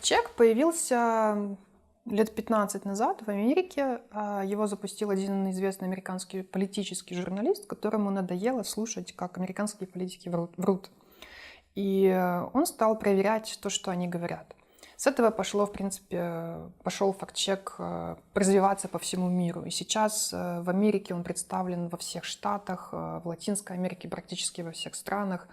Фактчек появился лет 15 назад в Америке. А, его запустил один известный американский политический журналист, которому надоело слушать, как американские политики врут. И он стал проверять то, что они говорят. С этого пошло, в принципе, пошел факт-чек э, развиваться по всему миру. И сейчас э, в Америке он представлен во всех штатах, э, в Латинской Америке практически во всех странах.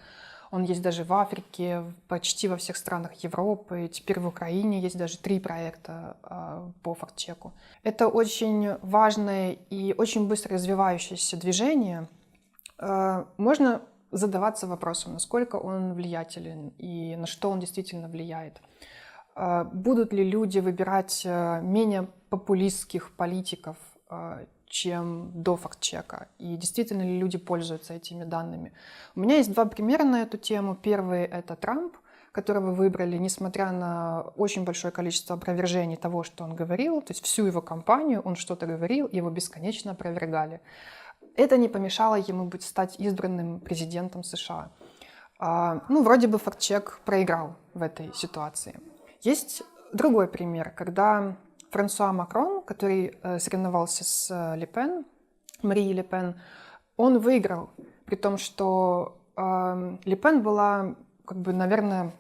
Он есть даже в Африке, почти во всех странах Европы. Теперь в Украине есть даже три проекта по фактчеку. Это очень важное и очень быстро развивающееся движение. Можно задаваться вопросом, насколько он влиятелен и на что он действительно влияет. А, будут ли люди выбирать менее популистских политиков, а, чем до фактчека? И действительно ли люди пользуются этими данными? У меня есть два примера на эту тему. Первый — это Трамп, которого выбрали, несмотря на очень большое количество опровержений того, что он говорил, то есть всю его кампанию он что-то говорил, его бесконечно опровергали. Это не помешало ему быть, стать избранным президентом США. А, ну, вроде бы фактчек проиграл в этой ситуации. Есть другой пример, когда Франсуа Макрон, который э, соревновался с э, Лепен, Марией Лепен, он выиграл, при том, что э, Лепен была, как бы, наверное,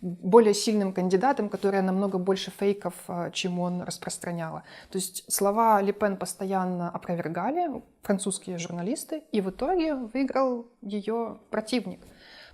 более сильным кандидатом, которая намного больше фейков, э, чем он распространяла. То есть слова Лепен постоянно опровергали французские журналисты, и в итоге выиграл ее противник.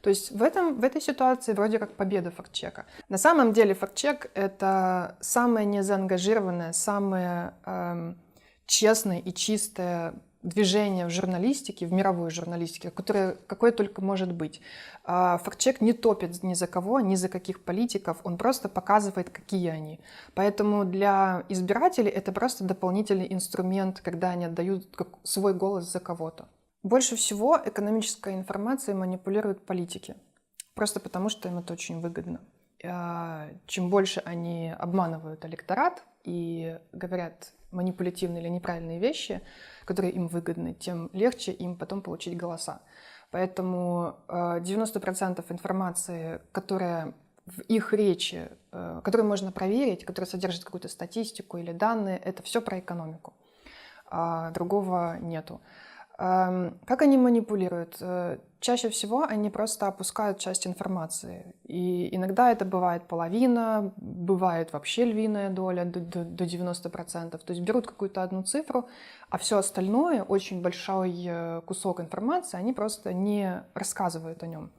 То есть в, этом, в этой ситуации вроде как победа фактчека. На самом деле фактчек — это самое незаангажированное, самое эм, честное и чистое движение в журналистике, в мировой журналистике, которое какое только может быть. А фактчек не топит ни за кого, ни за каких политиков, он просто показывает, какие они. Поэтому для избирателей это просто дополнительный инструмент, когда они отдают свой голос за кого-то. Больше всего экономической информацией манипулируют политики. Просто потому, что им это очень выгодно. А, чем больше они обманывают электорат и говорят манипулятивные или неправильные вещи, которые им выгодны, тем легче им потом получить голоса. Поэтому 90% а, информации, которая в их речи, а, которую можно проверить, которая содержит какую-то статистику или данные, это все про экономику. Другого нету. Как они манипулируют? Э, чаще всего они просто опускают часть информации. И иногда это бывает половина, бывает вообще львиная доля до, до, до 90%. То есть берут какую-то одну цифру, а все остальное, очень большой э, кусок информации, они просто не рассказывают о нем.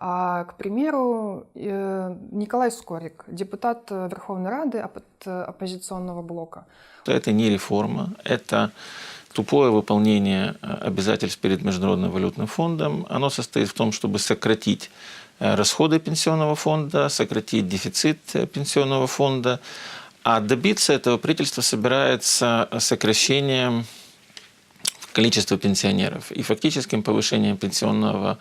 А, к примеру, э, Николай Скорик, депутат Верховной Рады от оппозиционного блока. Это не реформа, это тупое выполнение э, обязательств перед Международным валютным фондом, оно состоит в том, чтобы сократить э, расходы пенсионного фонда, сократить дефицит э, пенсионного фонда, а добиться этого правительство собирается сокращением количество пенсионеров и фактическим повышением пенсионного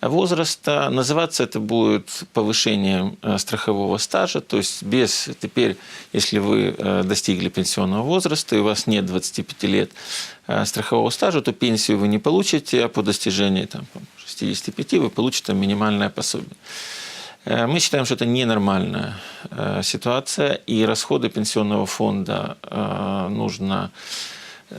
возраста. Называться это будет повышением э, страхового стажа, то есть без теперь, если вы э, достигли пенсионного возраста и у вас нет 25 лет э, страхового стажа, то пенсию вы не получите, а по достижении там, 65 вы получите минимальное пособие. Мы считаем, что это ненормальная ситуация, и расходы пенсионного фонда нужно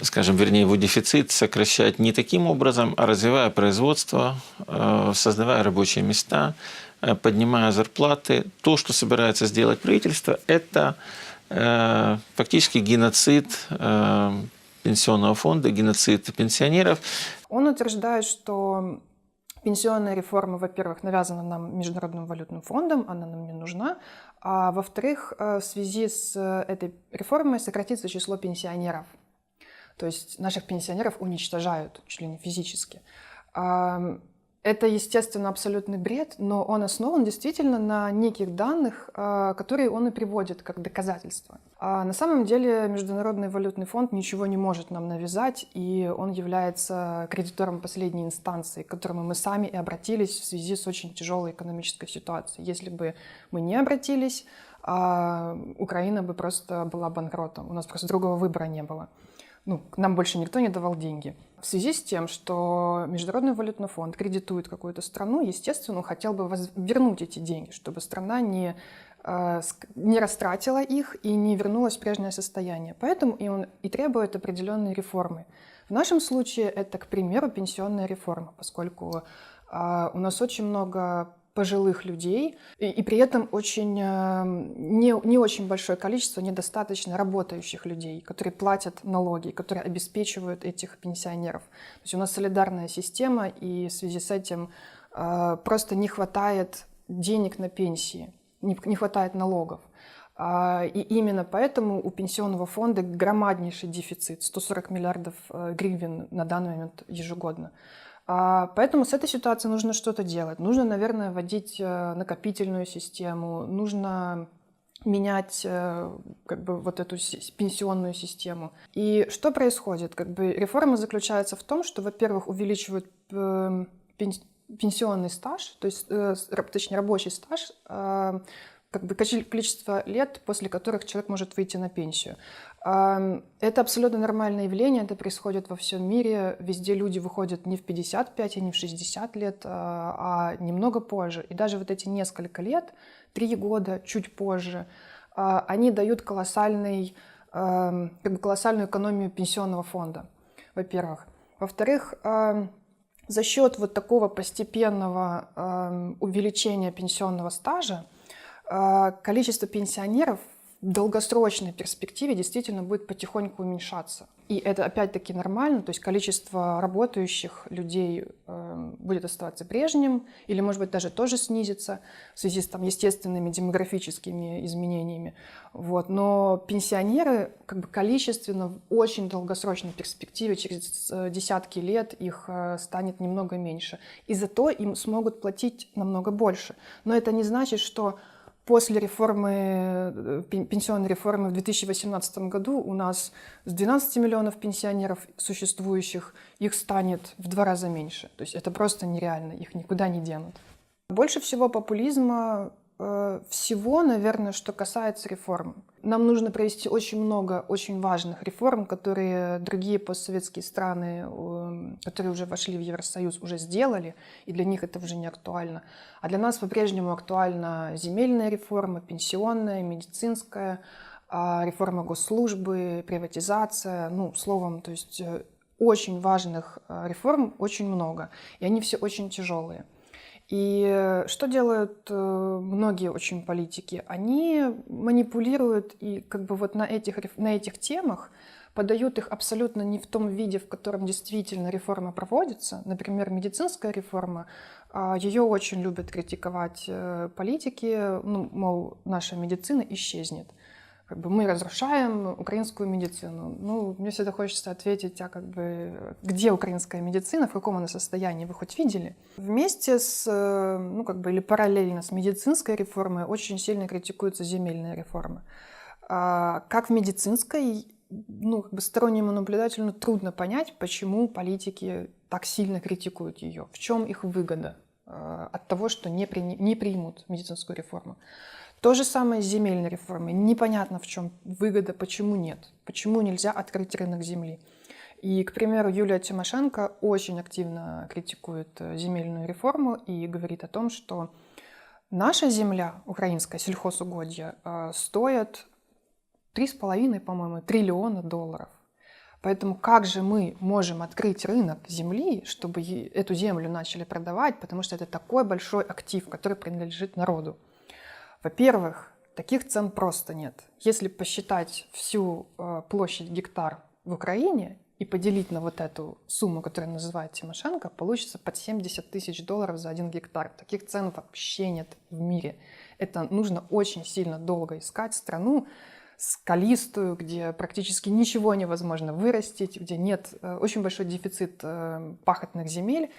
скажем, вернее, его дефицит сокращать не таким образом, а развивая производство, э, создавая рабочие места, э, поднимая зарплаты. То, что собирается сделать правительство, это э, фактически геноцид пенсионного фонда, геноцид пенсионеров. Он утверждает, что пенсионная реформа, во-первых, навязана нам Международным валютным фондом, она нам не нужна, а во-вторых, в связи с этой реформой сократится число пенсионеров – то есть наших пенсионеров уничтожают чуть ли не физически. Это, естественно, абсолютный бред, но он основан действительно на неких данных, а, которые он и приводит как доказательства. А на самом деле Международный валютный фонд ничего не может нам навязать, и он является кредитором последней инстанции, к которому мы сами и обратились в связи с очень тяжелой экономической ситуацией. Если бы мы не обратились, а, Украина бы просто была банкротом. У нас просто другого выбора не было ну, нам больше никто не давал деньги. В связи с тем, что Международный валютный фонд кредитует какую-то страну, естественно, он хотел бы вернуть эти деньги, чтобы страна не э, не растратила их и не вернулась в прежнее состояние. Поэтому и он и требует определенные реформы. В нашем случае это, к примеру, пенсионная реформа, поскольку а, у нас очень много пожилых людей, и, и при этом очень э, не, не очень большое количество недостаточно работающих людей, которые платят налоги, которые обеспечивают этих пенсионеров. То есть у нас солидарная система, и в связи с этим э, просто не хватает денег на пенсии, не, не хватает налогов. А, И именно поэтому у пенсионного фонда громаднейший дефицит, 140 миллиардов э, гривен на данный момент ежегодно. А, Поэтому с этой ситуацией нужно что-то делать. Нужно, наверное, вводить э, накопительную систему, нужно менять э, как бы вот эту си- пенсионную систему. И что происходит? Как бы реформа заключается в том, что, во-первых, увеличивают э, пен- пенсионный стаж, то есть, э, точнее, рабочий стаж, как бы количе- количество лет, после которых человек может выйти на пенсию. Это абсолютно нормальное явление, это происходит во всем мире. Везде люди выходят не в 55 и не в 60 лет, а а немного позже. И даже вот эти несколько лет, три года, чуть позже, а, они дают колоссальный, как бы колоссальную экономию пенсионного фонда, во-первых. Во-вторых, за счет вот такого постепенного увеличения пенсионного стажа количество пенсионеров в долгосрочной перспективе действительно будет потихоньку уменьшаться. И это опять-таки нормально, то есть количество работающих людей э, будет оставаться прежним, или, может быть, даже тоже снизится в связи с там, естественными демографическими изменениями. Вот. Но пенсионеры как бы количественно в очень долгосрочной перспективе, через э, десятки лет их э, станет немного меньше. И зато им смогут платить намного больше. Но это не значит, что После реформы, э, пен- пенсионной реформы в 2018 году у нас с 12 миллионов пенсионеров существующих, их станет в два раза меньше. То есть это просто нереально, их никуда не денут. Больше всего популизма всего, наверное, что касается реформ. Нам нужно провести очень много очень важных реформ, которые другие постсоветские страны, э, которые уже вошли в Евросоюз, уже сделали, и для них это уже не актуально. А для нас по-прежнему актуальна земельная реформа, пенсионная, медицинская, а, реформа госслужбы, приватизация, ну, словом, то есть э, очень важных э, реформ очень много, и они все очень тяжелые. И что делают э, многие очень политики? Они манипулируют и как бы вот на этих, на этих темах подают их абсолютно не в том виде, в котором действительно реформа проводится. Например, медицинская реформа, а, ее очень любят критиковать э, политики, ну, мол, наша медицина исчезнет. Как бы мы разрушаем украинскую медицину. Ну, мне всегда хочется ответить, а как бы где украинская медицина, в каком она состоянии, вы хоть видели? Вместе с, э, ну, как бы, или параллельно с медицинской реформой очень сильно критикуется земельная реформа. А, Как в медицинской, ну, как бы стороннему наблюдателю трудно понять, почему политики так сильно критикуют ее, в чем их выгода э, от того, что не, при- не примут медицинскую реформу. То же самое с земельной реформой. Непонятно, в чем выгода, почему нет, почему нельзя открыть рынок земли. И, к примеру, Юлия Тимошенко очень активно критикует э, земельную реформу и говорит о том, что наша земля, украинская сельхозугодья, э, стоит 3,5, по-моему, триллиона долларов. Поэтому как же мы можем открыть рынок земли, чтобы эту землю начали продавать, потому что это такой большой актив, который принадлежит народу. Во-первых, таких цен просто нет. Если посчитать всю э, площадь гектар в Украине и поделить на вот эту сумму, которую называет Тимошенко, получится под 70 тысяч долларов за один гектар. Таких цен вообще нет в мире. Это нужно очень сильно долго искать страну, скалистую, где практически ничего невозможно вырастить, где нет э, очень большой дефицит э, пахотных земель,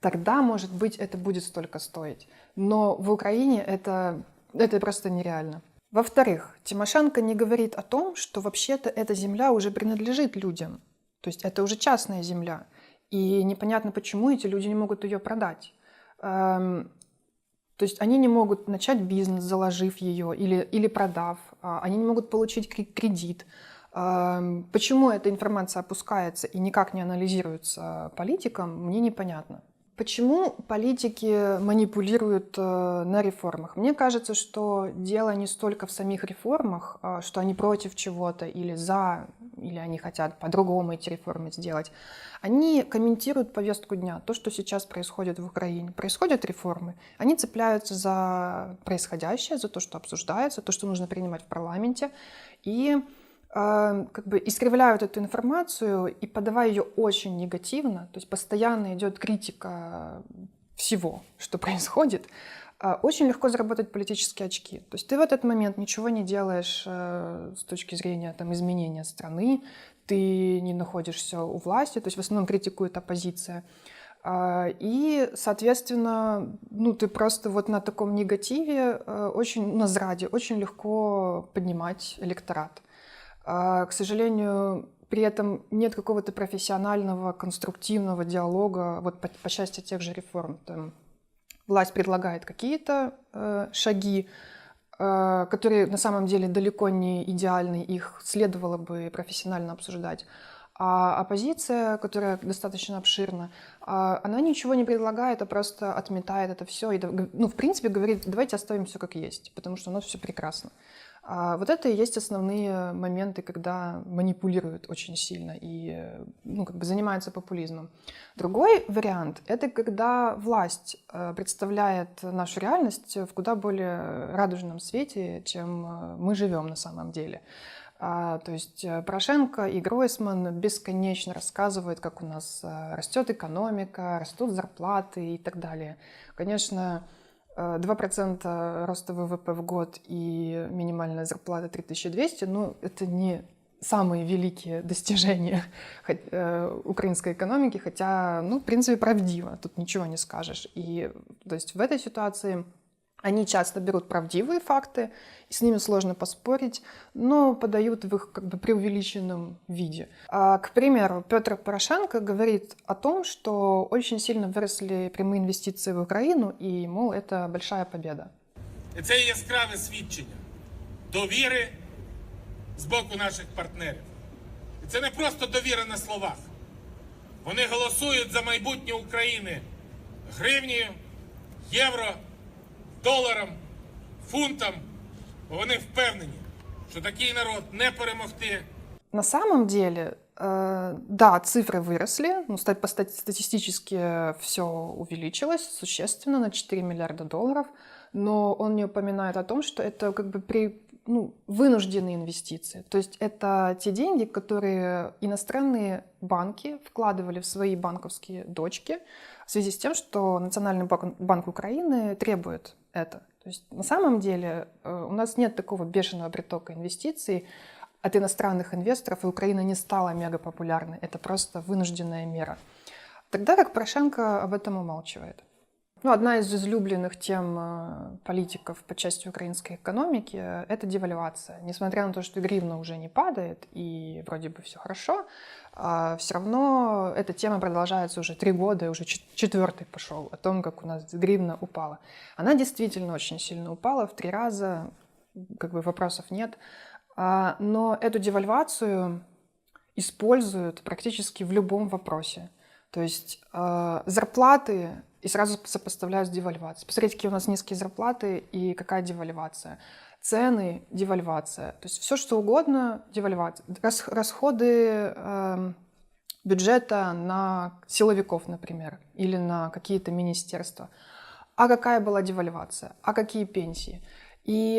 тогда, может быть, это будет столько стоить. Но в Украине это, это просто нереально. Во-вторых, Тимошенко не говорит о том, что вообще-то эта земля уже принадлежит людям. То есть это уже частная земля. И непонятно, почему эти люди не могут ее продать. Эм, то есть они не могут начать бизнес, заложив ее или, или продав. А, Они не могут получить кре- кредит. Эм, Почему эта информация опускается и никак не анализируется политиком, мне непонятно. Почему политики манипулируют э, на реформах? Мне кажется, что дело не столько в самих реформах, а что они против чего-то или за, или они хотят по-другому эти реформы сделать. Они комментируют повестку дня, то, что сейчас происходит в Украине. Происходят реформы, они цепляются за происходящее, за то, что обсуждается, то, что нужно принимать в парламенте. И как бы искривляют эту информацию и подавая ее очень негативно, то есть постоянно идет критика всего, что происходит, а, очень легко заработать политические очки. То есть ты в этот момент ничего не делаешь э, с точки зрения там, изменения страны, ты не находишься у власти, то есть в основном критикует оппозиция. А, и, соответственно, ну, ты просто вот на таком негативе, э, очень, на зраде, очень легко поднимать электорат. А, к сожалению, при этом нет какого-то профессионального, конструктивного диалога вот по, по части тех же реформ. Там власть предлагает какие-то э, шаги, э, которые на самом деле далеко не идеальны, их следовало бы профессионально обсуждать. А оппозиция, которая достаточно обширна, она ничего не предлагает, а просто отметает это все и, ну, в принципе, говорит, давайте оставим все как есть, потому что у нас все прекрасно. А вот это и есть основные моменты, когда манипулируют очень сильно и ну, как бы занимаются популизмом. Другой вариант — это когда власть э, представляет нашу реальность в куда более радужном свете, чем э, мы живем на самом деле. А, то есть э, Порошенко и Гройсман бесконечно рассказывают, как у нас растет экономика, растут зарплаты и так далее. Конечно, 2% роста ВВП в год и минимальная зарплата 3200, ну, это не самые великие достижения э, украинской экономики, хотя, ну, в принципе, правдиво, тут ничего не скажешь. И, то есть в этой ситуации они часто берут правдивые факты, и с ними сложно поспорить, но подают в их как бы преувеличенном виде. А, к примеру, Петр Порошенко говорит о том, что очень сильно выросли прямые инвестиции в Украину, и, мол, это большая победа. І це є яскраве свідчення довіри з боку наших партнерів. І це не просто довіра на словах. Вони голосують за майбутнє України гривнею, євро доларам, фунтам, бо вони впевнені, що такий народ не перемогти. На самом деле, э, да, цифры выросли, ну, статистически все увеличилось существенно на 4 миллиарда долларов, но он не упоминает о том, что это как бы при ну, вынужденные инвестиции. То есть это те деньги, которые иностранные банки вкладывали в свои банковские дочки в связи с тем, что Национальный банк Украины требует это. То есть на самом деле э, у нас нет такого бешеного притока инвестиций от иностранных инвесторов, и Украина не стала мега популярной. Это просто вынужденная мера. Тогда как Порошенко об этом умалчивает. Ну, одна из излюбленных тем э, политиков по части украинской экономики – это девальвация. Несмотря на то, что гривна уже не падает и вроде бы все хорошо, а все равно эта тема продолжается уже три года, и уже четвертый пошел о том, как у нас гривна упала. Она действительно очень сильно упала в три раза, как бы вопросов нет. А, но эту девальвацию используют практически в любом вопросе. То есть э, зарплаты и сразу сопоставляют с девальвацией. Посмотрите, какие у нас низкие зарплаты и какая девальвация. Цены – девальвация. То есть все, что угодно – девальвация. Расходы э, бюджета на силовиков, например, или на какие-то министерства. А какая была девальвация? А какие пенсии? И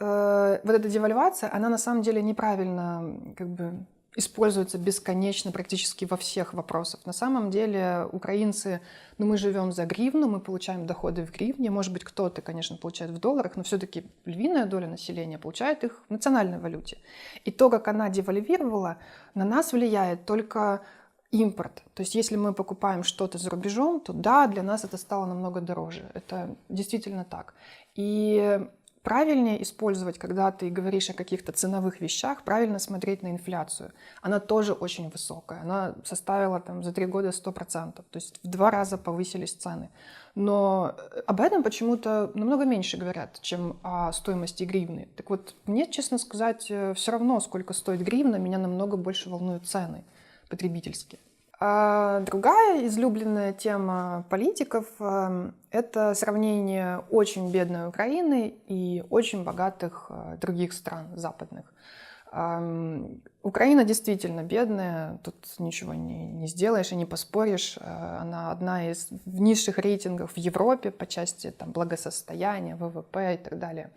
э, вот эта девальвация, она на самом деле неправильно как бы используется бесконечно практически во всех вопросах. На самом деле украинцы, ну мы живем за гривну, мы получаем доходы в гривне, может быть кто-то, конечно, получает в долларах, но все-таки львиная доля населения получает их в национальной валюте. И то, как она девальвировала, на нас влияет только импорт. То есть если мы покупаем что-то за рубежом, то да, для нас это стало намного дороже. Это действительно так. И правильнее использовать, когда ты говоришь о каких-то ценовых вещах, правильно смотреть на инфляцию. Она тоже очень высокая. Она составила там, за три года 100%. То есть в два раза повысились цены. Но об этом почему-то намного меньше говорят, чем о стоимости гривны. Так вот, мне, честно сказать, э, все равно, сколько стоит гривна, меня намного больше волнуют цены потребительские. А другая излюбленная тема политиков эм, – это сравнение очень бедной Украины и очень богатых э, других стран западных. Эм, Украина действительно бедная, тут ничего не, не сделаешь и не поспоришь. Э, Она одна из низших рейтингов в Европе по части там, благосостояния, ВВП и так далее.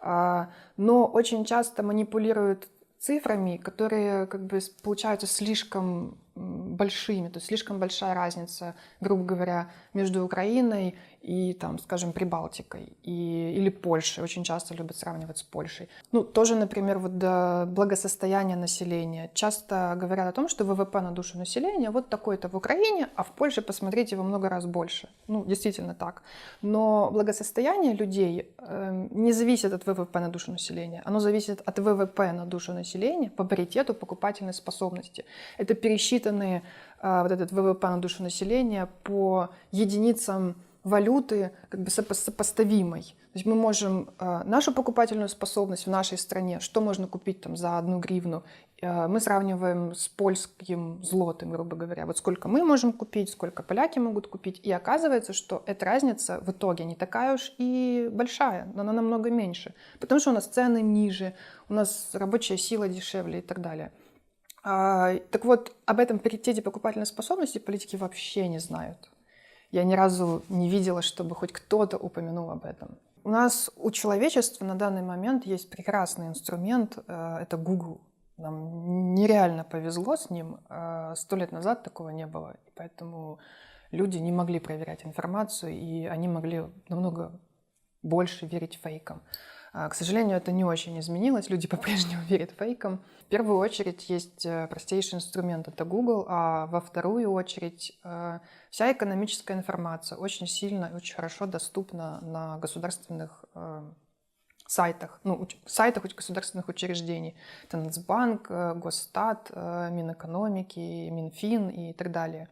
А, Но очень часто манипулируют цифрами, которые как бы получаются слишком большими, то есть слишком большая разница, грубо говоря, между Украиной и, там, скажем, Прибалтикой и, или Польшей. Очень часто любят сравнивать с Польшей. Ну, тоже, например, вот до благосостояния населения. Часто говорят о том, что ВВП на душу населения вот такой-то в Украине, а в Польше, посмотрите, во много раз больше. Ну, действительно так. Но благосостояние людей э, не зависит от ВВП на душу населения. Оно зависит от ВВП на душу населения по паритету покупательной способности. Это пересчитанные э, вот этот ВВП на душу населения по единицам валюты как бы сопо- сопоставимой. То есть мы можем э, нашу покупательную способность в нашей стране, что можно купить там за одну гривну, э, мы сравниваем с польским злотым, грубо говоря. Вот сколько мы можем купить, сколько поляки могут купить. И оказывается, что эта разница в итоге не такая уж и большая, но она намного меньше. Потому что у нас цены ниже, у нас рабочая сила дешевле и так далее. А, Так вот, об этом паритете покупательной способности политики вообще не знают. Я ни разу не видела, чтобы хоть кто-то упомянул об этом. У нас, у человечества на данный момент есть прекрасный инструмент, э, это Google. Нам нереально повезло с ним. Э, Сто лет назад такого не было. Поэтому люди не могли проверять информацию, и они могли намного больше верить фейкам. А, К сожалению, это не очень изменилось. Люди по-прежнему верят фейкам. В первую очередь есть э, простейший инструмент, это Google, а во вторую очередь э, вся экономическая информация очень сильно и очень хорошо доступна на государственных э, сайтах, ну, сайтах государственных учреждений. Это Нацбанк, Госстат, Минэкономики, Минфин и так далее.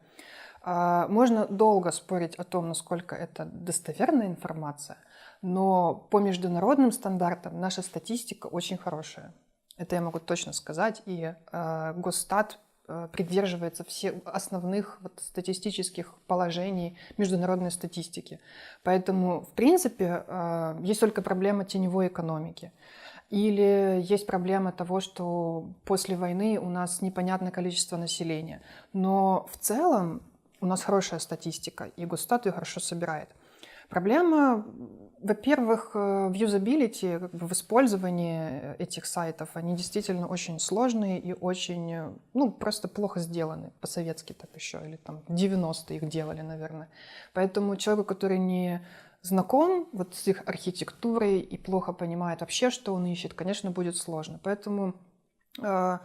А, Можно долго спорить о том, насколько это достоверная информация, но по международным стандартам наша статистика очень хорошая. Это я могу точно сказать. И э, Госстат э, придерживается всех основных вот, статистических положений международной статистики. Поэтому, в принципе, э, есть только проблема теневой экономики. Или есть проблема того, что после войны у нас непонятное количество населения. Но в целом у нас хорошая статистика, и Госстат ее хорошо собирает. Проблема, во-первых, э, в юзабилити, как бы в использовании этих сайтов, они действительно очень сложные и очень, э, ну, просто плохо сделаны, по-советски так еще, или там в 90-е их делали, наверное. Поэтому человеку, который не знаком вот с их архитектурой и плохо понимает вообще, что он ищет, конечно, будет сложно. Поэтому э,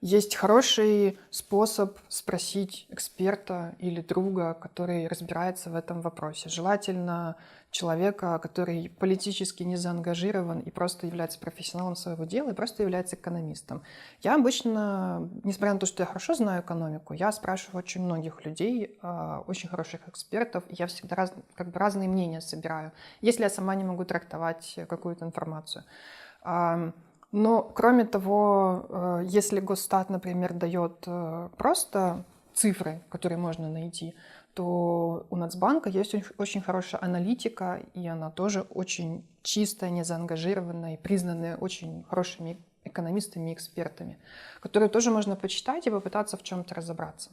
есть хороший способ спросить эксперта или друга, который разбирается в этом вопросе. Желательно человека, который политически не заангажирован и просто является профессионалом своего дела и просто является экономистом. Я обычно, несмотря на то, что я хорошо знаю экономику, я спрашиваю очень многих людей, э, очень хороших экспертов, и я всегда раз, как бы разные мнения собираю, если я сама не могу трактовать какую-то информацию. Но, кроме того, э, если Госстат, например, дает э, просто цифры, которые можно найти, то у Нацбанка есть очень хорошая аналитика, и она тоже очень чистая, незаангажированная и признанная очень хорошими экономистами и экспертами, которые тоже можно почитать и попытаться в чем-то разобраться.